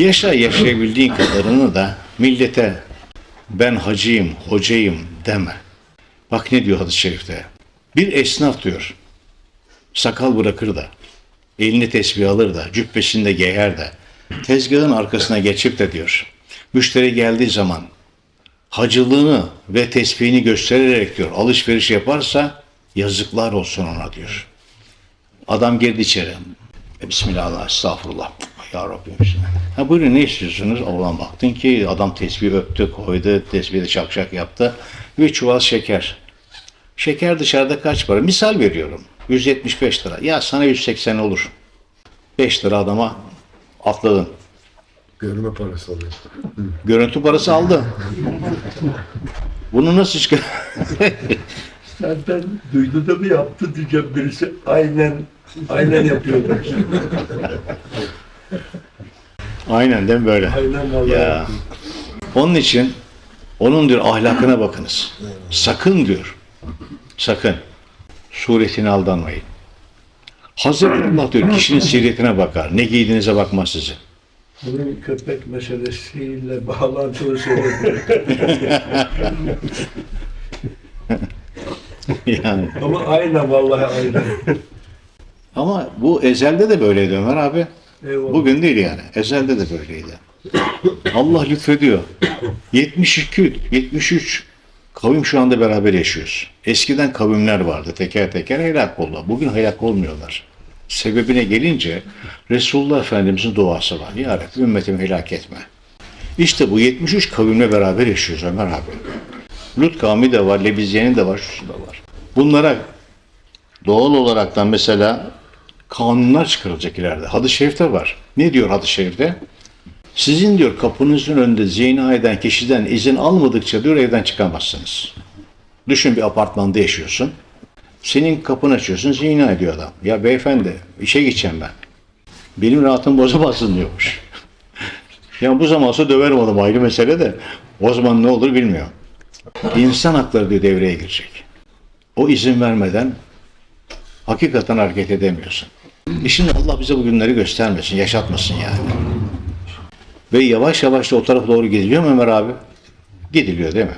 Yaşa yaşayabildiğin kadarını da millete ben hacıyım, hocayım deme. Bak ne diyor hadis-i şerifte. Bir esnaf diyor. Sakal bırakır da, elini tesbih alır da, cübbesini de giyer de, tezgahın arkasına geçip de diyor. Müşteri geldiği zaman hacılığını ve tesbihini göstererek diyor alışveriş yaparsa yazıklar olsun ona diyor. Adam girdi içeri. E, Bismillah, estağfurullah. Ya Rabbim. bismillah. Ha buyurun ne istiyorsunuz? Allah'ım baktın ki adam tesbih öptü, koydu, tesbihi de şak şak yaptı. Bir çuval şeker. Şeker dışarıda kaç para? Misal veriyorum. 175 lira. Ya sana 180 olur. 5 lira adama atladın. Görme parası alıyor. Görüntü parası aldı. Bunu nasıl çıkar? Zaten duydu da mı yaptı diyeceğim birisi. Aynen, aynen yapıyordu. Aynen değil mi böyle? Aynen vallahi. Ya. Onun için onun diyor ahlakına bakınız. Sakın diyor. Sakın. Suretine aldanmayın. Hazreti Allah diyor kişinin siretine bakar. Ne giydiğinize bakmaz sizi. Bunun köpek meselesiyle bağlantılı söyledi. yani. Ama aynen vallahi aynen. Ama bu ezelde de böyleydi Ömer abi. Eyvallah. Bugün değil yani. Ezelde de böyleydi. Allah lütfediyor. 72, 73 kavim şu anda beraber yaşıyoruz. Eskiden kavimler vardı teker teker helak oldu. Bugün helak olmuyorlar. Sebebine gelince Resulullah Efendimizin duası var. Ya Rabbi ümmetimi helak etme. İşte bu 73 kavimle beraber yaşıyoruz Ömer abi. Lut kavmi de var, Lebizye'nin de var, şusu da var. Bunlara doğal olaraktan mesela kanunlar çıkarılacak ileride. Hadis-i şerifte var. Ne diyor hadis-i şerifte? Sizin diyor kapınızın önünde zina eden kişiden izin almadıkça diyor evden çıkamazsınız. Düşün bir apartmanda yaşıyorsun. Senin kapını açıyorsun zina ediyor adam. Ya beyefendi işe gideceğim ben. Benim rahatım bozamazsın diyormuş. ya bu zamansa döverim adamı ayrı mesele de. O zaman ne olur bilmiyorum. İnsan hakları diyor devreye girecek. O izin vermeden hakikaten hareket edemiyorsun. E şimdi Allah bize bu günleri göstermesin, yaşatmasın yani. Ve yavaş yavaş da o tarafa doğru gidiliyor mu Ömer abi? Gidiliyor değil mi?